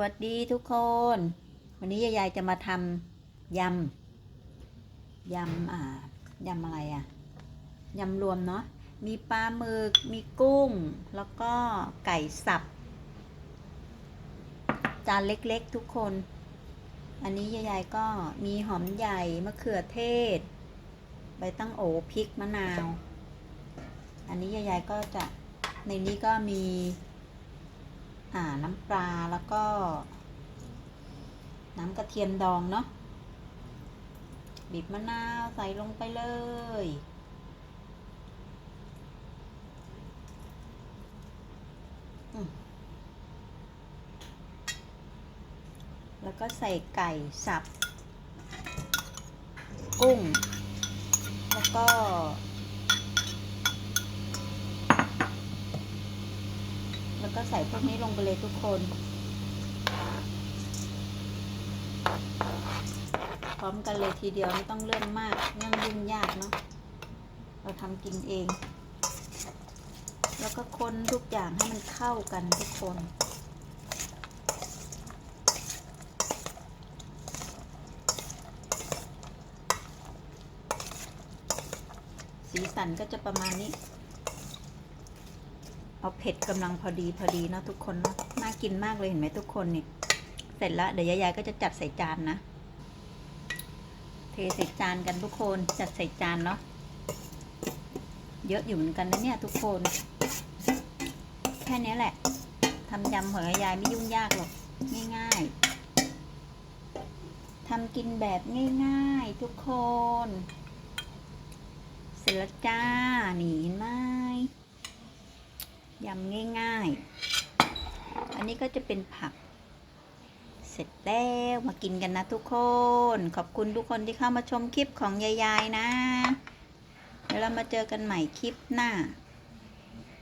วัสดีทุกคน วันนี้ยายจะมาทำยำยำอ่ายำอะไรอะยำรวมเนาะมีปลาหมึกมีกุ้ง แล้วก็ไก่สับ จานเล็กๆทุกคน อันนี้ยายก็มีหอมใหญ่มะเขือเทศ ใบตั้งโอพริกมะนาว อันนี้ยายก็จะในนี้ก็มี อ่าน้ำปลาแล้วก็ น้ำกระเทียมดองเนาะบีบมะนาวใส่ลงไปเลย แล้วก็ใส่ไก่สับ กุ้ง แล้วก็ แล้วก็ใส่พวกนี้ลงไปเลยทุกคน พร้อมกันเลยทีเดียวไม่ต้องเรื่องมากเรื่องยุ่งยากเนาะเราทำกินเอง แล้วก็คนทุกอย่างให้มันเข้ากันทุกคนสีสันก็จะประมาณนี้ เอาเผ็ดกำลังพอดีพอดีเนาะทุกคนเนาะน่ากินมากเลยเห็นไหมทุกคนนี่ เสร็จแล้วเดี๋ยวยายๆก็จะจัดใส่จานนะ เทใส่จานกันทุกคนจัดใส่จานเนาะเยอะอยู่เหมือนกันนะเนี่ยทุกคน แค่นี้แหละทำยำหอยยายไม่ยุ่งยากหรอกง่ายๆทำกินแบบง่ายๆทุกคน เสร็จแล้วจ้านี่เห็นไหม ยำง่าย ๆ อันนี้ก็จะเป็นผัก เสร็จแล้วมากินกันนะทุกคน ขอบคุณทุกคนที่เข้ามาชมคลิปของยายๆนะ เดี๋ยวเรามาเจอกันใหม่คลิปหน้า